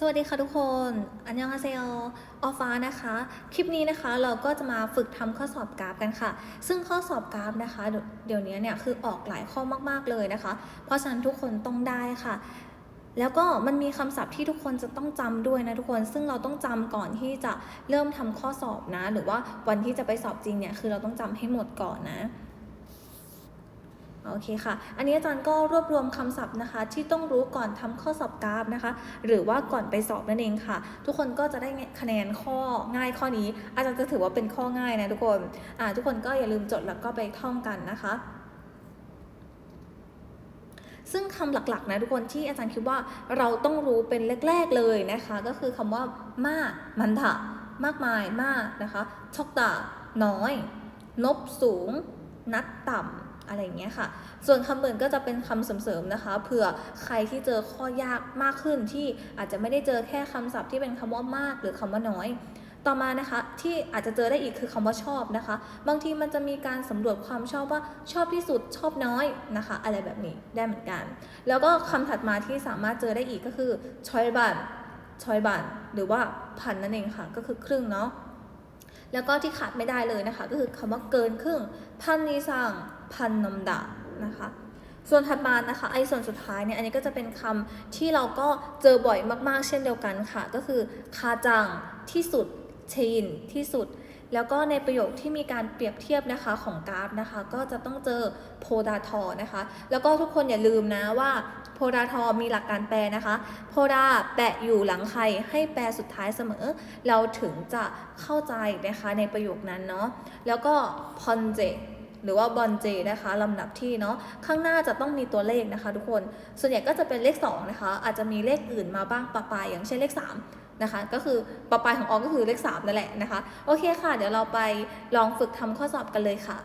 สวัสดีค่ะทุกคน อันยองอาเซโอออฟ้านะคะ คลิปนี้นะคะเราก็จะมาฝึกทำข้อสอบกราฟกันค่ะ ซึ่งข้อสอบกราฟนะคะเดี๋ยวเดี๋ยวนี้เนี่ยคือออกหลายข้อมากๆเลยนะคะ เพราะฉะนั้นทุกคนต้องได้ค่ะ แล้วก็มันมีคำศัพท์ที่ทุกคนจะต้องจำด้วยนะทุกคน ซึ่งเราต้องจำก่อนที่จะเริ่มทำข้อสอบนะ หรือว่าวันที่จะไปสอบจริงเนี่ยคือเราต้องจำให้หมดก่อนนะ โอเคค่ะ อันนี้อาจารย์ก็รวบรวมคำศัพท์นะคะ ที่ต้องรู้ก่อนทำข้อสอบกราฟนะคะ หรือว่าก่อนไปสอบนั่นเองค่ะ ทุกคนก็จะได้คะแนนข้อง่ายข้อนี้ อาจารย์จะถือว่าเป็นข้อง่ายนะทุกคนอ่าทุกคนก็อย่าลืมจดแล้วก็ไปท่องกันนะคะซึ่งคำหลักๆนะทุกคนที่อาจารย์คิดว่าเราต้องรู้เป็นแรกๆเลยนะคะ ก็คือคำว่า มาก มันถะมากมายมากนะคะ ชอกตาน้อย นบสูง นัดต่ำ อะไรเงี้ยค่ะ ส่วนคำอื่นก็จะเป็นคำเสริมๆนะคะ เผื่อใครที่เจอข้อยากมากขึ้นที่อาจจะไม่ได้เจอแค่คำศัพท์ที่เป็นคำว่ามากหรือคำว่าน้อย ต่อมานะคะที่อาจจะเจอได้อีกคือคำว่าชอบนะคะ บางทีมันจะมีการสำรวจความชอบว่าชอบที่สุดชอบน้อยนะคะ อะไรแบบนี้ได้เหมือนกัน แล้วก็คำถัดมาที่สามารถเจอได้อีกก็คือชอยบันชอยบันหรือว่าพันนั่นเองค่ะ ก็คือครึ่งเนาะแล้วก็ที่ขาดไม่ได้เลยนะคะ ก็คือคำว่าเกินครึ่งพันนิสัง พันนมดะนะคะ ส่วนถัดมานะคะไอ้ส่วนสุดท้ายเนี่ยอันนี้ก็จะเป็นคำที่เราก็เจอบ่อยมากๆ เช่นเดียวกันค่ะ ก็คือคาจังที่สุดเชนที่สุด แล้วก็ในประโยคที่มีการเปรียบเทียบนะคะของกราฟนะคะ ก็จะต้องเจอโพดาทอนะคะ แล้วก็ทุกคนอย่าลืมนะว่าโพดาทอมีหลักการแปลนะคะ โพดาแปะอยู่หลังใครให้แปลสุดท้ายเสมอ เราถึงจะเข้าใจนะคะในประโยคนั้นเนาะแล้วก็พอนเจ หรือว่าบอลเจนะคะลำดับที่เนาะข้างหน้าจะต้องมีตัวเลขนะคะ ทุกคนส่วนใหญ่ก็จะเป็นเลข2นะคะอาจจะมีเลขอื่นมาบ้างปะปายอย่างเช่นเลข 3นะคะก็คือปะปายของออก็คือเลข3นั่นแหละนะคะ โอเคค่ะ เดี๋ยวเราไปลองฝึกทำข้อสอบกันเลยค่ะ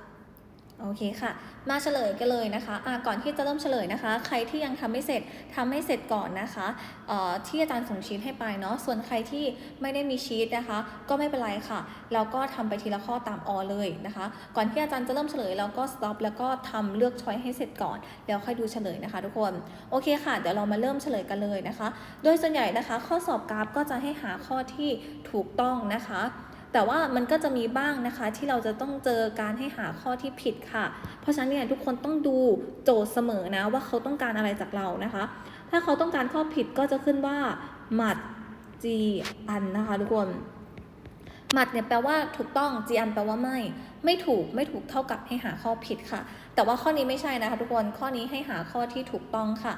โอเคค่ะ มาเฉลยกันเลยนะคะะก่อนที่จะเริ่มเฉลยนะคะ ใครที่ยังทำไม่เสร็จทำให้เสร็จก่อนนะคะที่อาจารย์ส่งชีตให้ไปเนาะ ส่วนใครที่ไม่ได้มีชีตนะคะ ก็ไม่เป็นไรค่ะ เราก็ทำไปทีละข้อตามออเลยนะคะ ก่อนที่อาจารย์จะเริ่มเฉลยเราก็ stop แล้วก็ทำเลือกช้อยให้เสร็จก่อน แล้วค่อยดูเฉลยนะคะ ทุกคน โอเคค่ะ เดี๋ยวเรามาเริ่มเฉลยกันเลยนะคะ โดยส่วนใหญ่นะคะ ข้อสอบกราฟก็จะให้หาข้อที่ถูกต้องนะคะ แต่ว่ามันก็จะมีบ้างนะคะที่เราจะต้องเจอการให้หาข้อที่ผิดค่ะ เพราะฉะนั้นเนี่ยทุกคนต้องดูโจทย์เสมอนะว่าเขาต้องการอะไรจากเรานะคะ ถ้าเขาต้องการข้อผิดก็จะขึ้นว่าหมัดจีอันนะคะทุกคนหมัดเนี่ยแปลว่าถูกต้องจีอันแปลว่าไม่ ไม่ถูกไม่ถูกเท่ากับให้หาข้อผิดค่ะ แต่ว่าข้อนี้ไม่ใช่นะคะทุกคนข้อนี้ให้หาข้อที่ถูกต้องค่ะ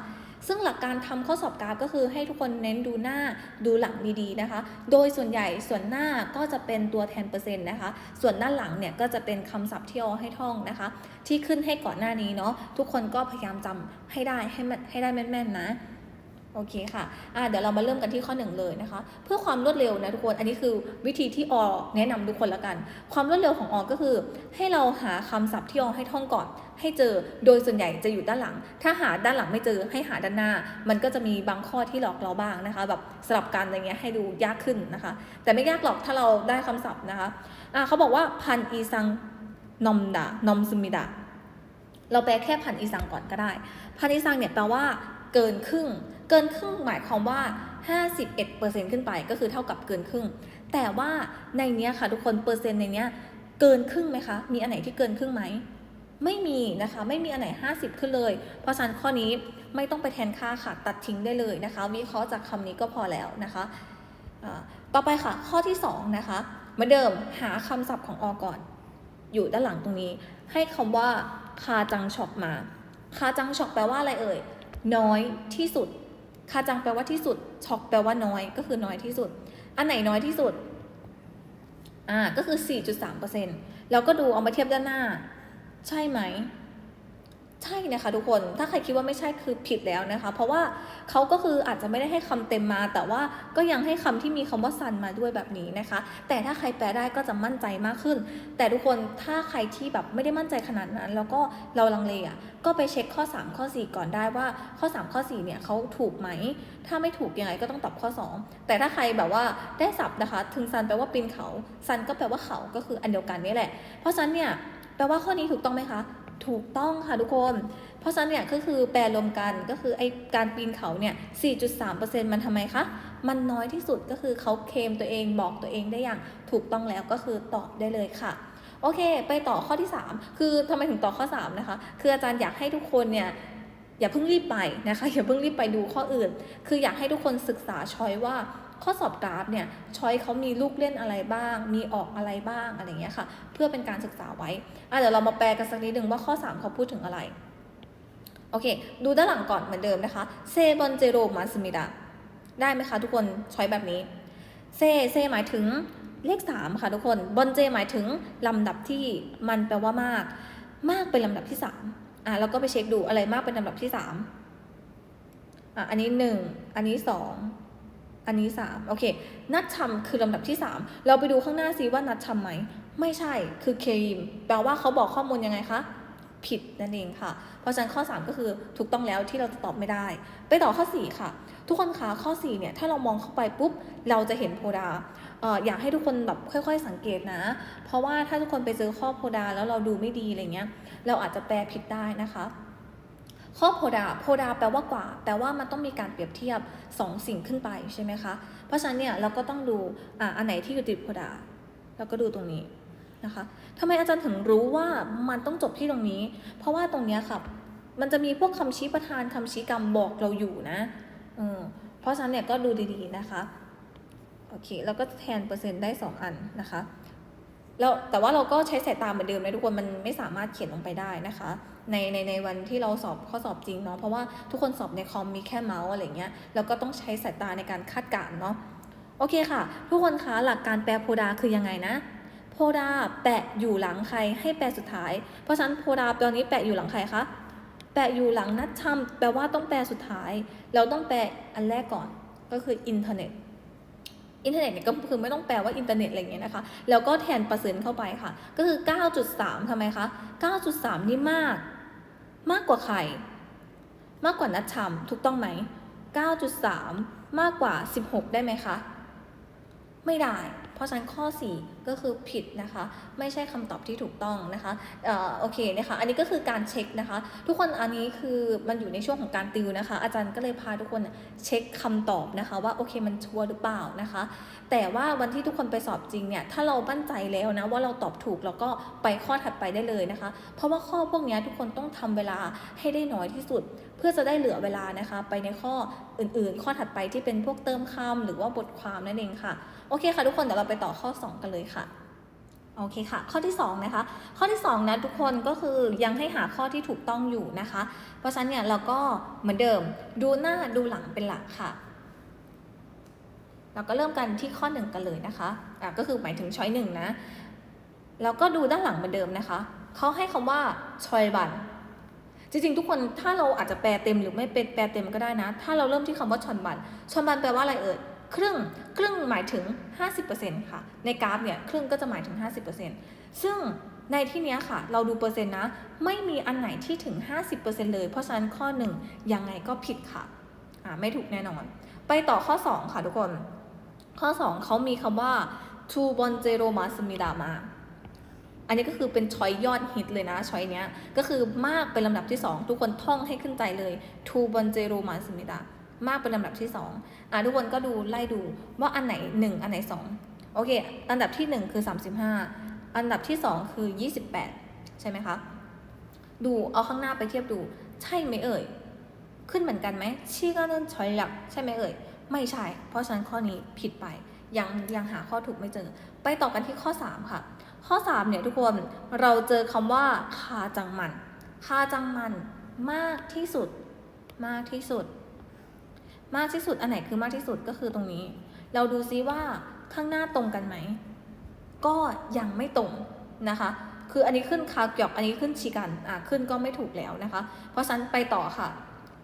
ซึ่งหลักการทำข้อสอบกราฟก็คือให้ทุกคนเน้นดูหน้าดูหลังดีๆนะคะ โดยส่วนใหญ่ส่วนหน้าก็จะเป็นตัวแทนเปอร์เซ็นต์นะคะ ส่วนด้านหลังเนี่ยก็จะเป็นคำศัพท์ที่เอาให้ท่องนะคะ ที่ขึ้นให้ก่อนหน้านี้เนาะทุกคนก็พยายามจำให้ได้ให้ให้ได้แม่นๆนะ โอเคค่ะอ่าเดี๋ยวเรามาเริ่มกันที่ข้อหนึ่งเลยนะคะ เพื่อความรวดเร็วนะทุกคน อันนี้คือวิธีที่ออแนะนำทุกคนละกัน ความรวดเร็วของออก็คือ ให้เราหาคำศัพท์ที่ออให้ท่องก่อน ให้เจอ โดยส่วนใหญ่จะอยู่ด้านหลัง ถ้าหาด้านหลังไม่เจอ ให้หาด้านหน้า มันก็จะมีบางข้อที่หลอกเราบ้างนะคะ แบบสลับกันอะไรเงี้ยให้ดูยากขึ้นนะคะ แต่ไม่ยากหรอกถ้าเราได้คำศัพท์นะคะอ่าเขาบอกว่าพันอีซังนอมดานอมซึมิดะเราแปลแค่พันอีซังก่อนก็ได้ พันอีซังเนี่ยแปลว่า เกินครึ่ง เกินครึ่งหมายความว่า 51%ขึ้นไปก็คือเท่ากับเกินครึ่ง แต่ว่าในเนี้ยค่ะทุกคนเปอร์เซ็นต์ในเนี้ยเกินครึ่งไหมคะ มีอันไหนที่เกินครึ่งไหม ไม่มีนะคะ ไม่มีอันไหน 50 ขึ้นเลย เพราะฉะนั้นข้อนี้ไม่ต้องไปแทนค่าค่ะ ตัดทิ้งได้เลยนะคะ วิเคราะห์จากคำนี้ก็พอแล้วนะคะ ต่อไปค่ะ ข้อที่ 2 นะคะเหมือนเดิมหาคำศัพท์ของอก่อน อยู่ด้านหลังตรงนี้ ให้คำว่าคาจังช็อกมา คาจังช็อกแปลว่าอะไรเอ่ย น้อยที่สุดคาจังแปลว่าที่สุด ช็อกแปลว่าน้อย ก็คือน้อยที่สุด อันไหนน้อยที่สุด อ่า ก็คือ 4.3%แล้วก็ดูเอามาเทียบด้านหน้า ใช่ไหม ใช่นะคะทุกคนถ้าใครคิดว่าไม่ใช่คือผิดแล้วนะคะ เพราะว่าเขาก็คืออาจจะไม่ได้ให้คำเต็มมา แต่ว่าก็ยังให้คำที่มีคำว่าซันมาด้วยแบบนี้นะคะ แต่ถ้าใครแปลได้ก็จะมั่นใจมากขึ้น แต่ทุกคนถ้าใครที่แบบไม่ได้มั่นใจขนาดนั้น แล้วก็เราลังเลอะก็ไปเช็คข้อ 3 ข้อ 4 ก่อนได้ว่าข้อ 3 ข้อ 4 เนี่ยเขาถูกไหม ถ้าไม่ถูกยังไงก็ต้องตอบข้อ 2 แต่ถ้าใครแบบว่าได้สับนะคะ ถึงซันแปลว่าปีนเขาซันก็แปลว่าเขาก็คืออันเดียวกันนี่แหละ เพราะฉะนั้นเนี่ยแปลว่าข้อนี้ถูกต้องไหมคะ ถูกต้องค่ะทุกคน เพราะฉะนั้นเนี่ยก็คือแปลรวมกันก็คือไอการปีนเขาเนี่ย 4.3%มันทำไมคะ มันน้อยที่สุดก็คือเขาเคมตัวเองบอกตัวเองได้อย่างถูกต้องแล้วก็คือตอบได้เลยค่ะ โอเค ไปต่อข้อที่ 3 คือทำไมถึงต่อข้อ 3 นะคะ คืออาจารย์อยากให้ทุกคนเนี่ยอย่าเพิ่งรีบไปนะคะอย่าเพิ่งรีบไปดูข้ออื่น คืออยากให้ทุกคนศึกษาช้อยว่า ข้อสอบกราฟเนี่ยช้อยเขามีลูกเล่นอะไรบ้าง มีออกอะไรบ้างอะไรเงี้ยค่ะ เพื่อเป็นการศึกษาไว้อะเดี๋ยวเรามาแปลกันสักนิดหนึ่งว่าข้อ 3 เขาพูดถึงอะไร โอเค ดูด้านหลังก่อนเหมือนเดิมนะคะเซบอนเจโรมาสมิดาได้ไหมคะทุกคนช้อยแบบนี้เซเซหมายถึงเลข 3 ค่ะทุกคนบอนเจหมายถึงลำดับที่มันแปลว่ามาก มากเป็นลำดับที่ 3 อะเราก็ไปเช็คดูอะไรมากเป็นลำดับที่ 3อะอันนี้ 1 อันนี้ 2 อันนี้ 3 โอเค นัดชำคือลำดับที่ 3 เราไปดูข้างหน้าซิว่านัดชำไหม ไม่ใช่ คือเคมแปลว่าเขาบอกข้อมูลยังไงคะ ผิดนั่นเองค่ะ เพราะฉะนั้นข้อ 3 ก็คือถูกต้องแล้วที่เราจะตอบไม่ได้ ไปต่อข้อ 4 ค่ะ ทุกคนคะข้อ 4 เนี่ย ถ้าเรามองเข้าไปปุ๊บ เราจะเห็นโพดาเอ่ออยากให้ทุกคนแบบค่อย ๆ สังเกตนะ เพราะว่าถ้าทุกคนไปเจอข้อโพดาแล้วเราดูไม่ดีอะไรเงี้ย เราอาจจะแปลผิดได้นะคะ ข้อโพดาโพดาแปลว่ากว่า แปลว่ามันต้องมีการเปรียบเทียบ 2 สิ่งขึ้นไปใช่ไหมคะ เพราะฉะนั้นเนี่ยเราก็ต้องดูอ่าอันไหนที่อยู่ติดโพดาเราก็ดูตรงนี้นะคะทำไมอาจารย์ถึงรู้ว่ามันต้องจบที่ตรงนี้ เพราะว่าตรงนี้ยค่ะมันจะมีพวกคำชี้ประธานคำชี้กรรมบอกเราอยู่นะเออเพราะฉะนั้นเนี่ยก็ดูดีๆนะคะ โอเค แล้วก็แทนเปอร์เซ็นต์ได้ 2 อันนะคะ แล้วแต่ว่าเราก็ใช้สายตาเหมือนเดิมนะทุกคนมันไม่สามารถเขียนลงไปได้นะคะ ในในในวันที่เราสอบข้อสอบจริงเนาะเพราะว่าทุกคนสอบในคอมมีแค่เมาส์อะไรเงี้ยแล้วก็ต้องใช้สายตาในการคาดการณ์เนาะโอเคค่ะ ทุกคนคะหลักการแปลโพดาคือยังไงนะโพดาแปะอยู่หลังใครให้แปลสุดท้าย เพราะฉะนั้นโพดาตอนนี้แปะอยู่หลังใครคะแปะอยู่หลังนัดชำแปลว่าต้องแปลสุดท้าย เราต้องแปลอันแรกก่อนก็คืออินเทอร์เน็ต อินเทอร์เน็ตเนี่ยก็คือไม่ต้องแปลว่าอินเทอร์เน็ตอะไรเงี้ยนะคะ แล้วก็แทนเปอร์เซ็นต์เข้าไปค่ะ ก็คือ 9.3ทำไมคะ 9.3 นี่มาก มากกว่าใคร มากกว่านัดชำถูกต้องไหม 9.3 มากกว่า 16 ได้ไหมคะ ไม่ได้ เพราะฉะนั้นข้อ 4 ก็คือผิดนะคะ ไม่ใช่คำตอบที่ถูกต้องนะคะเอ่อโอเคนะคะอันนี้ก็คือการเช็คนะคะ ทุกคนอันนี้คือมันอยู่ในช่วงของการติวนะคะ อาจารย์ก็เลยพาทุกคนเช็คคำตอบนะคะว่าโอเคมันชัวร์หรือเปล่านะคะ แต่ว่าวันที่ทุกคนไปสอบจริงเนี่ยถ้าเรามั่นใจแล้วนะว่าเราตอบถูกเราก็ไปข้อถัดไปได้เลยนะคะ เพราะว่าข้อพวกนี้ทุกคนต้องทำเวลาให้ได้น้อยที่สุด เพื่อจะได้เหลือเวลานะคะ ไปในข้ออื่นๆ ข้อถัดไปที่เป็นพวกเติมคำหรือว่าบทความนั่นเองค่ะโอเคค่ะทุกคนเดี๋ยวเราไปต่อข้อ 2 กันเลยค่ะโอเคค่ะ ข้อที่2นะคะ ข้อที่2นะทุกคนก็คือยังให้หาข้อที่ถูกต้องอยู่นะคะ เพราะฉะนั้นเนี่ยเราก็เหมือนเดิมดูหน้าดูหลังเป็นหลักค่ะ เราก็เริ่มกันที่ข้อ 1 กันเลยนะคะอะก็คือหมายถึงช้อยหนึ่งนะแล้วก็ดูด้านหลังเหมือนเดิมนะคะเขาให้คำว่าชอยบันจริงๆ ทุกคนถ้าเราอาจจะแปลเต็มหรือไม่เป็นแปลเต็มก็ได้นะ ถ้าเราเริ่มที่คำว่าชอนบันชอนบันแปลว่าอะไรเอ่ย ครึ่งครึ่งหมายถึง 50%ค่ะ ในกราฟเนี่ยครึ่งก็จะหมายถึง 50%ซึ่งในที่นี้ค่ะ เราดูเปอร์เซ็นต์นะ ไม่มีอันไหนที่ถึง 50%เลย เพราะฉะนั้นข้อ 1 ยังไงก็ผิดค่ะอ่าไม่ถูกแน่นอน ไปต่อข้อ 2 ค่ะทุกคน ข้อ 2 เขามีคำว่า to bon zero mas m i d a ma อันนี้ก็คือเป็นช้อยยอดฮิตเลยนะช้อยเนี้ย ก็คือมากเป็นลำดับที่ 2 ทุกคนท่องให้ขึ้นใจเลย to bon zero mas m i d a มากเป็นลำดับที่2อะทุกคนก็ดูไล่ดูว่าอันไหน 1 อันไหน 2 โอเค อันดับที่ 1 คือ 35 อันดับที่ 2 คือ 28 ใช่ไหมคะ ดูเอาข้างหน้าไปเทียบดู ใช่ไหมเอ่ย ขึ้นเหมือนกันไหมชี้ก็เริ่มชอยหลักใช่ไหมเอ่ย ไม่ใช่ เพราะฉะนั้นข้อนี้ผิดไป ยังยังหาข้อถูกไม่เจอ ไปต่อกันที่ข้อ 3 ค่ะ ข้อ 3 เนี่ยทุกคนเราเจอคำว่าคาจังมันคาจังมันมากที่สุด มากที่สุด มากที่สุดอันไหนคือมากที่สุดก็คือตรงนี้ เราดูซิว่าข้างหน้าตรงกันไหม ก็ยังไม่ตรงนะคะ คืออันนี้ขึ้นคาเกียกอันนี้ขึ้นชีกันอะขึ้นก็ไม่ถูกแล้วนะคะ เพราะฉะนั้นไปต่อค่ะ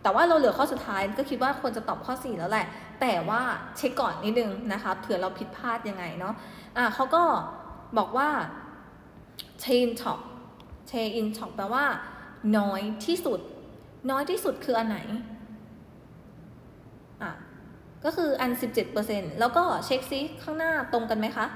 แต่ว่าเราเหลือข้อสุดท้ายก็คิดว่าควรจะตอบข้อ 4 แล้วแหละ แต่ว่าเช็คก่อนนิดนึงนะคะเผื่อเราผิดพลาดยังไงเนาะอะเขาก็บอกว่า chain top chain top แปลว่า น้อยที่สุด น้อยที่สุดคืออันไหน ก็คืออัน 17%แล้วก็เช็คซิข้างหน้าตรงกันไหมคะ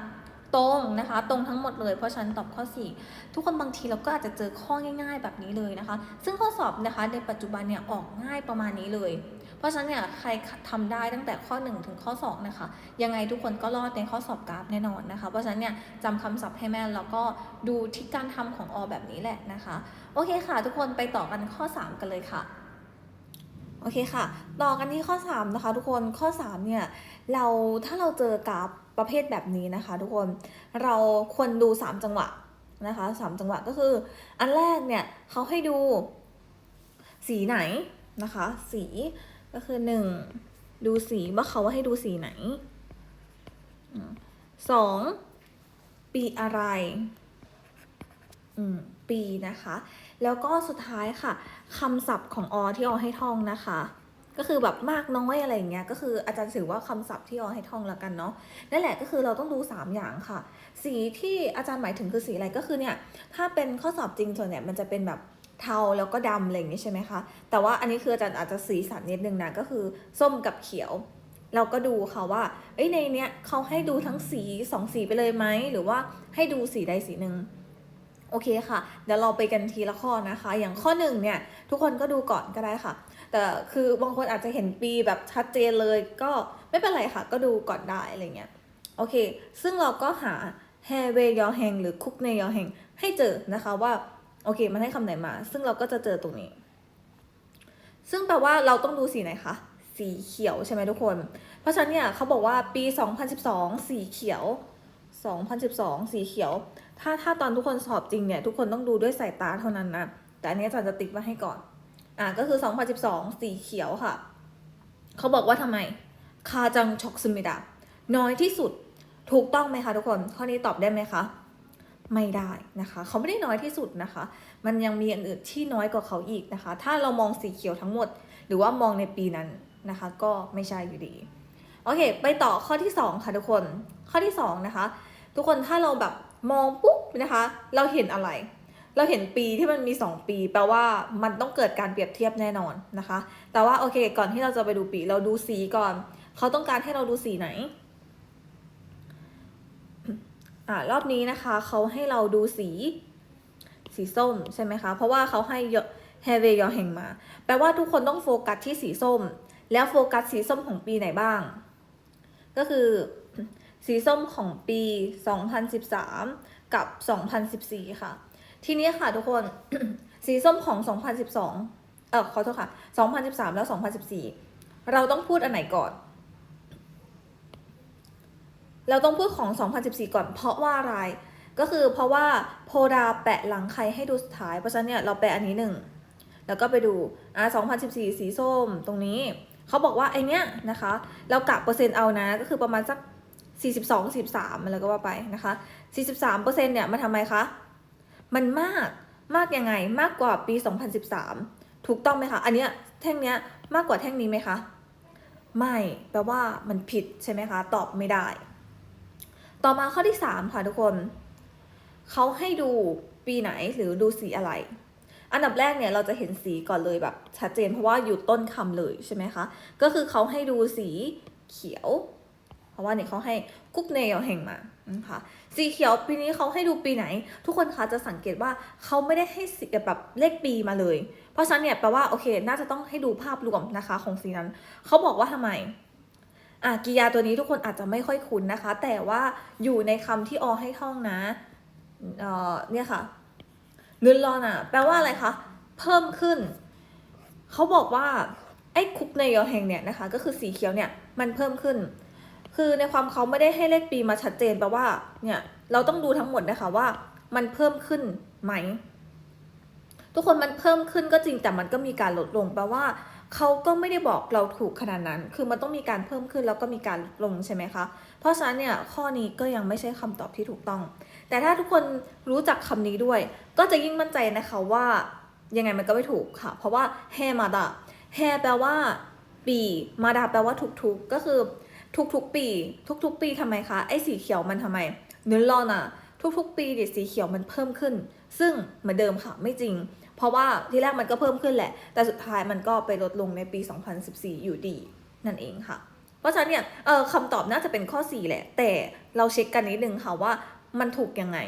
ตรงนะคะ ตรงทั้งหมดเลย เพราะฉันตอบข้อ 4 ทุกคนบางทีเราก็อาจจะเจอข้อง่าย ๆ แบบนี้เลยนะคะ ซึ่งข้อสอบนะคะในปัจจุบันเนี่ยออกง่ายประมาณนี้เลย เพราะฉะนั้นเนี่ยใครทำได้ตั้งแต่ข้อ 1 ถึงข้อ 2 นะคะ ยังไงทุกคนก็รอดในข้อสอบกราฟแน่นอนนะคะ เพราะฉะนั้นเนี่ยจำคำศัพท์ให้แม่นแล้วก็ดูที่การทำของอแบบนี้แหละนะคะ โอเคค่ะ ทุกคนไปต่อกันข้อ 3 กันเลยค่ะ โอเคค่ะ ต่อกันที่ข้อ 3 นะคะ ทุกคนข้อ 3 เนี่ย เราถ้าเราเจอกราฟประเภทแบบนี้นะคะ ทุกคนเราควรดู 3 จังหวะนะคะ3จังหวะก็คือ อันแรกเนี่ยเขาให้ดูสีไหนนะคะ สีก็คือ 1 ดูสีว่าเขาให้ดูสีไหนอืมสองปีอะไร อืม ปีนะคะ แล้วก็สุดท้ายค่ะคำศัพท์ของอที่อให้ท่องนะคะ ก็คือแบบมากน้อยอะไรอย่างเงี้ยก็คืออาจารย์ถือว่าคำศัพท์ที่อให้ท่องแล้วกันเนาะนั่นแหละก็คือเราต้องดู 3 อย่างค่ะ สีที่อาจารย์หมายถึงคือสีอะไรก็คือเนี่ยถ้าเป็นข้อสอบจริงส่วนเนี่ยมันจะเป็นแบบเทาแล้วก็ดำอะไรอย่างงี้ใช่ไหมคะแต่ว่าอันนี้คืออาจารย์อาจจะสีสันนิดนึงนะก็คือส้มกับเขียวเราก็ดูค่ะว่าเอ้ในเนี้ยเขาให้ดูทั้งสีสองสีไปเลยไหม หรือว่าให้ดูสีใดสีหนึ่ง โอเคค่ะ เดี๋ยวเราไปกันทีละข้อนะคะ อย่างข้อหนึ่งเนี่ย ทุกคนก็ดูก่อนก็ได้ค่ะ แต่คือบางคนอาจจะเห็นปีแบบชัดเจนเลยก็ไม่เป็นไรค่ะ ก็ดูก่อนได้อะไรเงี้ย โอเค ซึ่งเราก็หาแฮเวยอแฮงหรือคุกเนยอแฮงให้เจอนะคะว่า โอเค มันให้คำไหนมา ซึ่งเราก็จะเจอตรงนี้ ซึ่งแปลว่าเราต้องดูสีไหนคะ สีเขียวใช่ไหมทุกคน เพราะฉะนั้นเนี่ยเขาบอกว่าปี 2012 สีเขียว 2012 สีเขียว ถ้าถ้าตอนทุกคนสอบจริงเนี่ยทุกคนต้องดูด้วยสายตาเท่านั้นนะ แต่อันนี้อาจารย์จะติ๊กมาให้ก่อน อ่าก็คือ 2012 สีเขียวค่ะ เขาบอกว่าทำไม คาจังช็อกซึมิดะน้อยที่สุด ถูกต้องไหมคะทุกคน ข้อนี้ตอบได้ไหมคะ ไม่ได้นะคะ เขาไม่ได้น้อยที่สุดนะคะ มันยังมีอันอื่นที่น้อยกว่าเขาอีกนะคะ ถ้าเรามองสีเขียวทั้งหมด หรือว่ามองในปีนั้นนะคะ ก็ไม่ใช่อยู่ดี โอเค ไปต่อข้อที่ 2 ค่ะทุกคน ข้อที่ 2 นะคะ ทุกคนถ้าเราแบบ มองปุ๊บนะคะ เราเห็นอะไร เราเห็นปีที่มันมี 2 ปี แปลว่ามันต้องเกิดการเปรียบเทียบแน่นอนนะคะ แต่ว่าโอเค ก่อนที่เราจะไปดูปีเราดูสีก่อน เขาต้องการให้เราดูสีไหนอ่ารอบนี้นะคะเขาให้เราดูสี สีส้มใช่ไหมคะ เพราะว่าเขาให้เยอะเฮเวยอแห่งมา แปลว่าทุกคนต้องโฟกัสที่สีส้ม แล้วโฟกัสสีส้มของปีไหนบ้าง ก็คือ สีส้มของปี 2013 กับ 2014 ค่ะ ทีนี้ค่ะทุกคน สีส้มของ 2012 เออขอโทษค่ะ 2013 แล้ว 2014 เราต้องพูดอันไหนก่อน เราต้องพูดของ 2014 ก่อน เพราะว่าอะไร ก็คือเพราะว่าโพดาแปะหลังใครให้ดูสุดท้าย เพราะฉะนั้นเนี่ยเราแปะอันนี้หนึ่ง แล้วก็ไปดู อ่า2014 สีส้มตรงนี้ เขาบอกว่าไอเนี้ยนะคะ เรากะเปอร์เซ็นต์เอานะ ก็คือประมาณสัก 42 43อะไรก็ว่าไปนะคะ43เปอร์เซ็นต์เนี่ยมันทำไมคะ มันมากมากยังไงมากกว่าปี 2013 ถูกต้องไหมคะ อันเนี้ยแท่งเนี้ยมากกว่าแท่งนี้ไหมคะ ไม่แปลว่ามันผิดใช่ไหมคะ ตอบไม่ได้ ต่อมาข้อที่ 3 ค่ะทุกคนเขาให้ดูปีไหนหรือดูสีอะไร อันดับแรกเนี่ยเราจะเห็นสีก่อนเลยแบบชัดเจนเพราะว่าอยู่ต้นคำเลยใช่ไหมคะ ก็คือเขาให้ดูสีเขียวะว่าเนี่ยเขาให้กุ๊กเนยแห่งมานะคะสีเขียวปีนี้เขาให้ดูปีไหน ทุกคนคะจะสังเกตว่าเขาไม่ได้ให้สีแบบเลขปีมาเลย เพราะฉะนั้นเนี่ยแปลว่าโอเค น่าจะต้องให้ดูภาพรวมนะคะของสีนั้นเขาบอกว่าทำไมอะกิยาตัวนี้ทุกคนอาจจะไม่ค่อยคุ้นนะคะ แต่ว่าอยู่ในคำที่อให้ท่องนะเอ่อเนี่ยค่ะนึนรอนอะ แปลว่าอะไรคะเพิ่มขึ้นเขาบอกว่าไอ้คุกในยอแหงเนี่ยนะคะ ก็คือสีเขียวเนี่ยมันเพิ่มขึ้น คือในความเขาไม่ได้ให้เลขปีมาชัดเจนแปลว่าเนี่ยเราต้องดูทั้งหมดนะคะว่ามันเพิ่มขึ้นไหม ทุกคนมันเพิ่มขึ้นก็จริงแต่มันก็มีการลดลงแปลว่าเขาก็ไม่ได้บอกเราถูกขนาดนั้น คือมันต้องมีการเพิ่มขึ้นแล้วก็มีการลดลงใช่ไหมคะ เพราะฉะนั้นเนี่ยข้อนี้ก็ยังไม่ใช่คำตอบที่ถูกต้อง แต่ถ้าทุกคนรู้จักคำนี้ด้วย ก็จะยิ่งมั่นใจนะคะว่ายังไงมันก็ไม่ถูกค่ะ เพราะว่าแฮมาดาแฮแปลว่าปีมาดาแปลว่าทุกๆก็คือ ทุกๆปี ทุกๆ ปีทำไมคะไอ้สีเขียวมันทำไมเนื้อรอนอะทุกๆ ปีเด็สีเขียวมันเพิ่มขึ้น ซึ่งเหมือนเดิมค่ะไม่จริง เพราะว่าที่แรกมันก็เพิ่มขึ้นแหละ แต่สุดท้ายมันก็ไปลดลงในปี 2014 อยู่ดีนั่นเองค่ะ เพราะฉะนั้นเนี่ยเออคำตอบน่าจะเป็นข้อ 4 แหละ แต่เราเช็คกันนิดนึงค่ะว่ามันถูกยังไง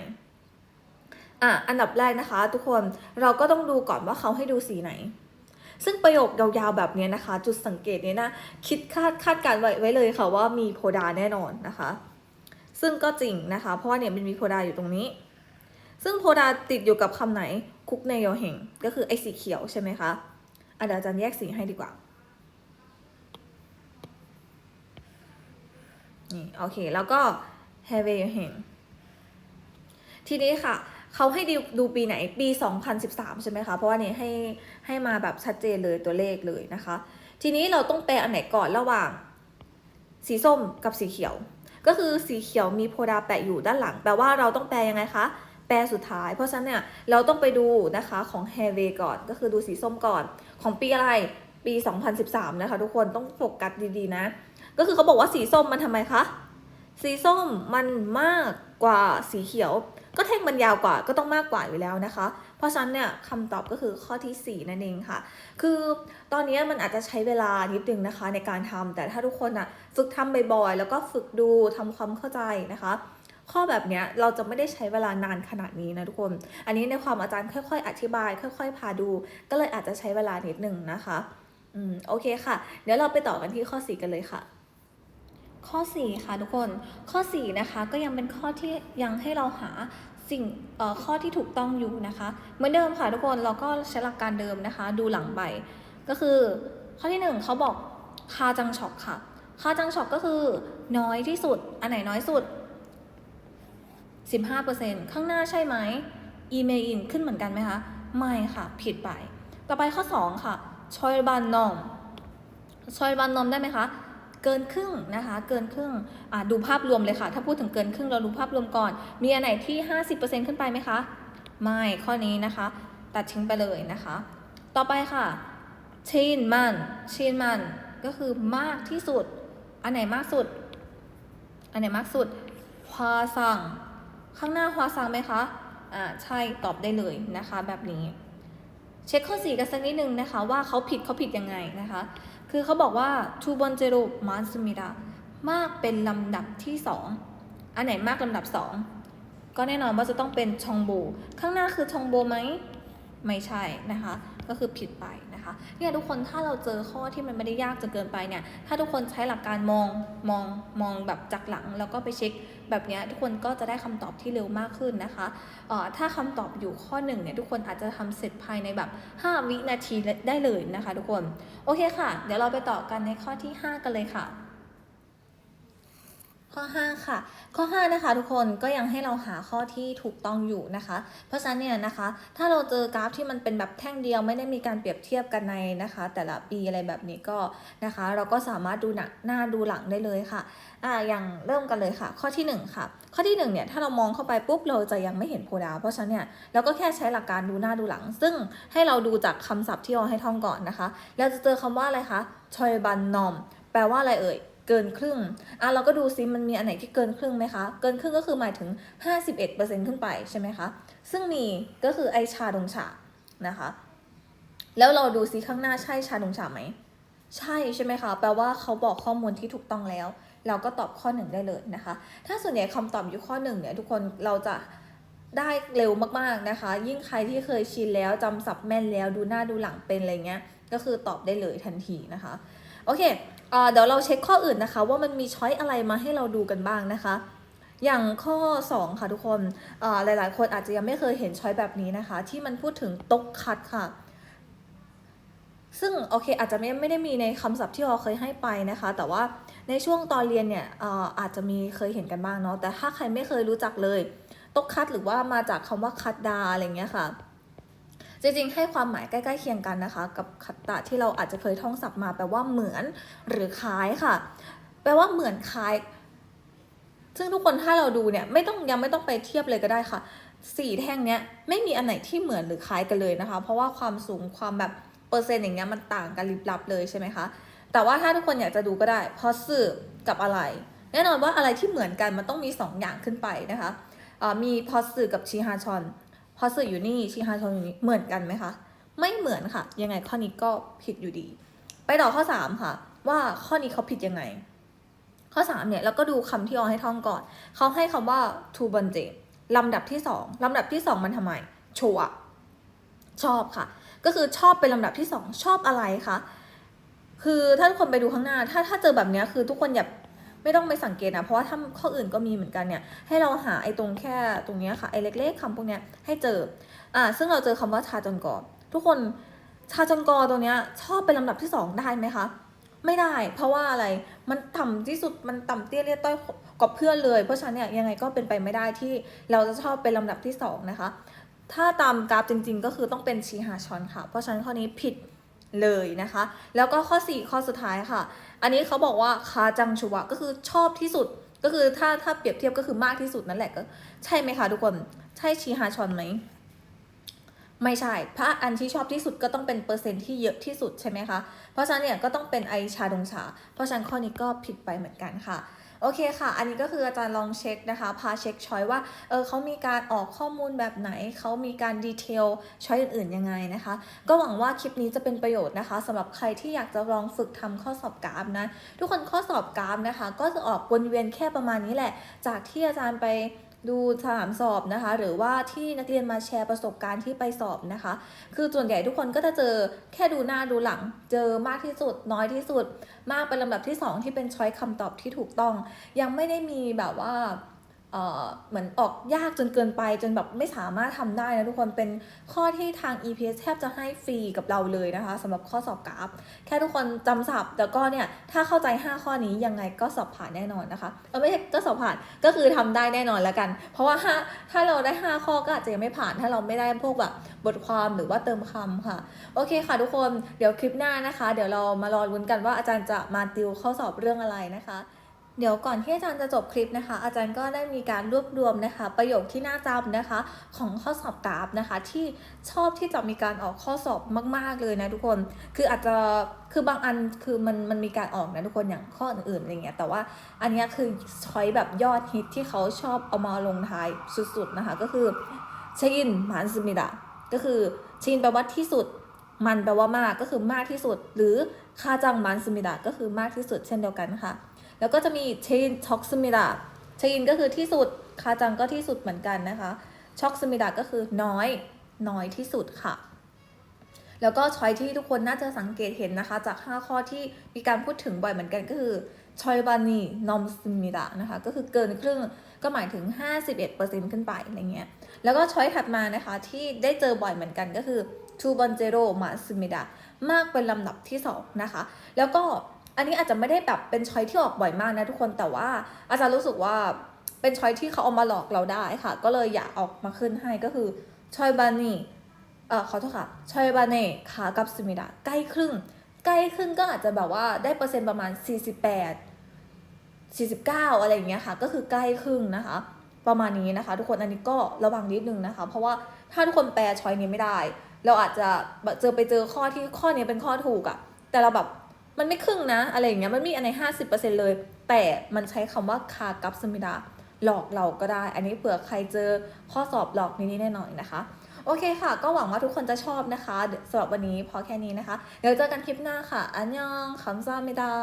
อะอันดับแรกนะคะ ทุกคนเราก็ต้องดูก่อนว่าเขาให้ดูสีไหน ซึ่งประโยคยาวๆแบบนี้นะคะ จุดสังเกตเนี้นะคิดคาดคาดการณ์ไว้ไว้เลยค่ะว่ามีโพดาแน่นอนนะคะ ซึ่งก็จริงนะคะ เพราะว่าเนี่ยมันมีโพดาอยู่ตรงนี้ ซึ่งโพดาติดอยู่กับคำไหนคุกเนโยเฮงก็คือไอ้สีเขียวใช่ไหมคะอาจารย์แยกสีให้ดีกว่านี่โอเคแล้วก็เฮเวโยเฮงทีนี้ค่ะ เขาให้ดูดูปีไหนปี 2013 ใช่ไหมคะ เพราะว่าเนี่ยให้ ให้มาแบบชัดเจนเลยตัวเลขเลยนะคะ ทีนี้เราต้องแปลอันไหนก่อนระหว่าง สีส้มกับสีเขียว ก็คือสีเขียวมีโพดาแปะอยู่ด้านหลัง แปลว่าเราต้องแปลยังไงคะแปลสุดท้าย เพราะฉะนั้นเนี่ยเราต้องไปดูนะคะของ h a v e ก่อนก็คือดูสีส้มก่อน ของปีอะไรปี 2013 นะคะทุกคนต้องโฟกัสดีๆนะ ก็คือเขาบอกว่าสีส้มมันทำไมคะ สีส้มมันมากกว่าสีเขียว ก็แท่งมันยาวกว่าก็ต้องมากกว่าอยู่แล้วนะคะ เพราะฉะนั้นเนี่ยคำตอบก็คือข้อที่ 4 นั่นเองค่ะ คือตอนนี้มันอาจจะใช้เวลานิดนึงนะคะในการทำแต่ถ้าทุกคนอะฝึกทำบ่อยๆ แล้วก็ฝึกดูทำความเข้าใจนะคะข้อแบบเนี้ยเราจะไม่ได้ใช้เวลานานขนาดนี้นะทุกคน อันนี้ในความอาจารย์ค่อย ๆ อธิบาย ค่อย ๆ พาดู ก็เลยอาจจะใช้เวลานิดนึงนะคะ อืมโอเคค่ะ เดี๋ยวเราไปต่อกันที่ข้อ 4 กันเลยค่ะ ข้อ 4 ค่ะทุกคน ข้อ 4 นะคะก็ยังเป็นข้อที่ยังให้เราหาสิ่งข้อที่ถูกต้องอยู่นะคะ เหมือนเดิมค่ะทุกคนเราก็ใช้หลักการเดิมนะคะ ดูหลังใบ ก็คือข้อที่ 1เขาบอกคาจังช็อกค่ะคาจังช็อกก็คือน้อยที่สุด อันไหนน้อยสุด 15%ข้างหน้าใช่ไหมอีเมอินขึ้นเหมือนกันไหมคะ ไม่ค่ะ ผิดไป ต่อไปข้อ 2 ค่ะชอยบันนอมชอยบันนอมได้ไหมคะ เกินครึ่งนะคะ เกินครึ่งดูภาพรวมเลยค่ะ ถ้าพูดถึงเกินครึ่งเราดูภาพรวมก่อน มีอันไหนที่ 50%ขึ้นไปไหมคะ ไม่ข้อนี้นะคะ ตัดทิ้งไปเลยนะคะ ต่อไปค่ะชินมันชินมันก็คือมากที่สุด อันไหนมากสุด อันไหนมากสุดฮวาซังข้างหน้าฮวาซังไหมคะอ่าใช่ตอบได้เลยนะคะ แบบนี้ เช็คข้อ4กันสักนิดนึงนะคะ ว่าเขาผิดเขาผิดยังไงนะคะ คือเขาบอกว่าทูบอนเจโรมันสมิดามากเป็นลำดับที่ 2 อันไหนมากลำดับ 2 ก็แน่นอนว่าจะต้องเป็นชองโบ ข้างหน้าคือชองโบไหมไม่ใช่นะคะ ก็คือผิดไปนะคะเนี่ยทุกคนถ้าเราเจอข้อที่มันไม่ได้ยากจนเกินไปเนี่ย ถ้าทุกคนใช้หลักการมองมองมองแบบจากหลังแล้วก็ไปเช็ค แบบนี้ทุกคนก็จะได้คำตอบที่เร็วมากขึ้นนะคะเอ่อถ้าคำตอบอยู่ข้อหนึ่งเนี่ยทุกคนอาจจะทำเสร็จภายในแบบ 5 วินาทีได้เลยนะคะ ทุกคน โอเคค่ะ เดี๋ยวเราไปต่อกันในข้อที่ 5 กันเลยค่ะ ข้อ 5 ค่ะ ข้อ 5 นะคะ ทุกคนก็ยังให้เราหาข้อที่ถูกต้องอยู่นะคะ เพราะฉะนั้นเนี่ยนะคะ ถ้าเราเจอกราฟที่มันเป็นแบบแท่งเดียวไม่ได้มีการเปรียบเทียบกันในนะคะ แต่ละปีอะไรแบบนี้ก็นะคะ เราก็สามารถดูหนักหน้าดูหลังได้เลยค่ะอ่าอย่างเริ่มกันเลยค่ะ ข้อที่ 1 ค่ะ ข้อที่1เนี่ยถ้าเรามองเข้าไปปุ๊บเราจะยังไม่เห็นโพดาวเพราะฉะนั้นเนี่ยเราก็แค่ใช้หลักการดูหน้าดูหลัง ซึ่งให้เราดูจากคำศัพท์ที่เราให้ท่องก่อนนะคะเราจะเจอคำว่าอะไรคะชอยบันนอมแปลว่าอะไรเอ่ย เกินครึ่งอะเราก็ดูซิมันมีอันไหนที่เกินครึ่งไหมคะ เกินครึ่งก็คือหมายถึง 51%ขึ้นไปใช่ไหมคะ ซึ่งมีก็คือไอชาดงฉานะคะ แล้วเราดูซิข้างหน้าใช่ชาดงฉาไหม ใช่ใช่ไหมคะ แปลว่าเขาบอกข้อมูลที่ถูกต้องแล้ว เราก็ตอบข้อหนึ่งได้เลยนะคะ ถ้าส่วนใหญ่คำตอบอยู่ข้อหนึ่งเนี่ยทุกคนเราจะได้เร็วมากๆนะคะ ยิ่งใครที่เคยชินแล้วจำศัพท์แม่นแล้วดูหน้าดูหลังเป็นอะไรเงี้ย ก็คือตอบได้เลยทันทีนะคะ โอเค เดี๋ยวเราเช็คข้ออื่นนะคะ ว่ามันมีช้อยอะไรมาให้เราดูกันบ้างนะคะ อย่างข้อ 2 ค่ะทุกคนเอ่อหลาย ๆ คนอาจจะยังไม่เคยเห็นช้อยแบบนี้นะคะ ที่มันพูดถึงตกคัดค่ะ ซึ่งโอเคอาจจะไม่ไม่ได้มีในคำศัพท์ที่เราเคยให้ไปนะคะ แต่ว่าในช่วงตอนเรียนเนี่ยเอ่ออาจจะมีเคยเห็นกันบ้างเนาะแต่ถ้าใครไม่เคยรู้จักเลย ตกคัดหรือว่ามาจากคำว่าคัดดาอะไรเงี้ยค่ะ จริงๆ ให้ความหมายใกล้ๆเคียงกันนะคะ กับคัตตะที่เราอาจจะเคยท่องศัพท์มาแปลว่าเหมือนหรือคล้ายค่ะ แปลว่าเหมือนคล้าย ซึ่งทุกคนถ้าเราดูเนี่ยไม่ต้องยังไม่ต้องไปเทียบเลยก็ได้ค่ะสี่แท่งเนี้ยไม่มีอันไหนที่เหมือนหรือคล้ายกันเลยนะคะ เพราะว่าความสูงความแบบเปอร์เซ็นต์อย่างเงี้ยมันต่างกันลิบลับเลยใช่ไหมคะแต่ว่าถ้าทุกคนอยากจะดูก็ได้พอสื่อกับอะไร แน่นอนว่าอะไรที่เหมือนกันมันต้องมีสองอย่างขึ้นไปนะคะมีพอสื่อกับชิฮาชอน พอสื่ออยู่นี่ชิฮาชอนอยู่นี่เหมือนกันไหมคะ ไม่เหมือนค่ะ ยังไงข้อนี้ก็ผิดอยู่ดี ไปต่อข้อ 3 ค่ะ ว่าข้อนี้เขาผิดยังไง ข้อ 3 เนี่ยแล้วก็ดูคำที่ออให้ท่องก่อน เขาให้คำว่า to b a n j e ลำดับที่ 2 ลำดับที่ 2 มันทำไมชัวชอบค่ะ ก็คือชอบเป็นลำดับที่ 2 ชอบอะไรคะคือถ้าทุกคนไปดูข้างหน้า ถ้าถ้าเจอแบบเนี้ยคือทุกคนอย่า ไม่ต้องไปสังเกตนะเพราะว่าถ้าข้ออื่นก็มีเหมือนกันเนี่ยให้เราหาไอ้ตรงแค่ตรงเนี้ยค่ะไอ้เล็ก ๆคำพวกเนี้ยให้เจออ่าซึ่งเราเจอคำว่าชาจนกอทุกคนชาจนกอตัวเนี้ยชอบเป็นลำดับที่สองได้ไหมคะไม่ได้ เพราะว่าอะไรมันต่ำที่สุดมันต่ำเตี้ยเรียต้อยกว่าเพื่อนเลย เพราะฉะนั้นเนี่ยยังไงก็เป็นไปไม่ได้ที่เราจะชอบเป็นลำดับที่สองนะคะ ถ้าตามกราฟจริง ๆ ก็คือต้องเป็นชีฮาชอนค่ะ เพราะฉะนั้นข้อนี้ผิดเลยนะคะ แล้วก็ข้อ 4 ข้อสุดท้ายค่ะ อันนี้เขาบอกว่าคาจังชัวะก็คือชอบที่สุดก็คือถ้าถ้าเปรียบเทียบก็คือมากที่สุดนั่นแหละก็ ใช่ไหมคะทุกคนใช่ชีฮาชอนไหมไม่ใช่พระอันที่ชอบที่สุดก็ต้องเป็นเปอร์เซ็นต์ที่เยอะที่สุดใช่ไหมคะเพราะฉะนั้นเนี่ยก็ต้องเป็นไอชาดงชา เพราะฉะนั้นข้อนี้ก็ผิดไปเหมือนกันค่ะ โอเคค่ะ อันนี้ก็คืออาจารย์ลองเช็คนะคะ พาเช็คช้อยว่า เออเขามีการออกข้อมูลแบบไหน เขามีการดีเทลช้อยอื่นๆยังไงนะคะ ก็หวังว่าคลิปนี้จะเป็นประโยชน์นะคะสำหรับใครที่อยากจะลองฝึกทำข้อสอบกราฟนะ ทุกคนข้อสอบกราฟนะคะ ก็จะออกวนเวียนแค่ประมาณนี้แหละ จากที่อาจารย์ไป ดูสนามสอบนะคะ หรือว่าที่นักเรียนมาแชร์ประสบการณ์ที่ไปสอบนะคะ คือส่วนใหญ่ทุกคนก็จะเจอแค่ดูหน้าดูหลัง เจอมากที่สุด น้อยที่สุด มากเป็นลำดับที่ 2 ที่เป็นช้อยคำตอบที่ถูกต้อง ยังไม่ได้มีแบบว่า เหมือนออกยากจนเกินไปจนแบบไม่สามารถทำได้นะทุกคนเป็นข้อที่ทาง EPS แทบจะให้ฟรีกับเราเลยนะคะสำหรับข้อสอบกราฟ แค่ทุกคนจำศัพท์แล้วก็เนี่ยถ้าเข้าใจ 5 ข้อนี้ยังไงก็สอบผ่านแน่นอนนะคะเออไม่ใช่ก็สอบผ่านก็คือทำได้แน่นอนแล้วกัน เพราะว่าถ้าถ้าเราได้ 5 ข้อก็อาจจะยังไม่ผ่าน ถ้าเราไม่ได้พวกแบบบทความหรือว่าเติมคำค่ะ โอเคค่ะทุกคนเดี๋ยวคลิปหน้านะคะ เดี๋ยวเรามารอลุ้นกันว่าอาจารย์จะมาติวข้อสอบเรื่องอะไรนะคะ เดี๋ยวก่อนที่อาจารย์จะจบคลิปนะคะ อาจารย์ก็ได้มีการรวบรวมนะคะ ประโยคที่น่าจำนะคะ ของข้อสอบกราฟนะคะ ที่ชอบที่จะมีการออกข้อสอบมาก ๆเลยนะทุกคน คืออาจจะคือบางอันคือมันมันมีการออกนะทุกคนอย่างข้ออื่นๆอะไรเงี้ยแต่ว่าอันนี้คือช้อยแบบยอดฮิตที่เขาชอบเอามาลงท้ายสุดๆนะคะ ก็คือชินหมันสมิดะก็คือชินแปลว่าที่สุดมันแปลว่ามากก็คือมากที่สุด หรือคาจังมันสมิดะก็คือมากที่สุดเช่นเดียวกันค่ะ แล้วก็จะมีเชนช็อกสมิดะเชนก็คือที่สุดคาจังก็ที่สุดเหมือนกันนะคะช็อกสมิดะก็คือน้อยน้อยที่สุดค่ะ แล้วก็ช้อยที่ทุกคนน่าจะสังเกตเห็นนะคะ จาก 5 ข้อที่มีการพูดถึงบ่อยเหมือนกันก็คือชอยบานีนอมสมิดะนะคะก็คือเกินครึ่งก็หมายถึง 51%ขึ้นไปอะไรเงี้ยแล้วก็ช้อยถัดมานะคะที่ได้เจอบ่อยเหมือนกันก็คือทูบอนเจโรมาสมิดะมากเป็นลำดับที่ 2 นะคะ แล้วก็ อันนี้อาจจะไม่ได้แบบเป็นช้อยที่ออกบ่อยมากนะทุกคนแต่ว่าอาจารย์รู้สึกว่าเป็นช้อยที่เขาเอามาหลอกเราได้ค่ะ ก็เลยอยากออกมาขึ้นให้ก็คือชอยบานีเอ่อขอโทษค่ะชอยบาเน่ขากับสมิดะใกล้ครึ่ง ใกล้ครึ่งก็อาจจะแบบว่าได้เปอร์เซ็นต์ประมาณ 48 49 อะไรอย่างเงี้ยค่ะ ก็คือใกล้ครึ่งนะคะ ประมาณนี้นะคะ ทุกคนอันนี้ก็ระวังนิดนึงนะคะ เพราะว่าถ้าทุกคนแปลชอยนี้ไม่ได้ เราอาจจะเจอไปเจอข้อที่ข้อนี้เป็นข้อถูกอะแต่เราแบบ มันไม่ครึ่งนะ อะไรอย่างเงี้ยมันมีอันไหนห้าสิบเปอร์เซ็นเลย แต่มันใช้คำว่าคากับสมิดาหลอกเราก็ได้ อันนี้เผื่อใครเจอข้อสอบหลอกนิดๆหน่อยๆนะคะ โอเคค่ะ ก็หวังว่าทุกคนจะชอบนะคะสำหรับวันนี้พอแค่นี้นะคะ เดี๋ยวเจอกันคลิปหน้าค่ะ อันยองคำซามิดา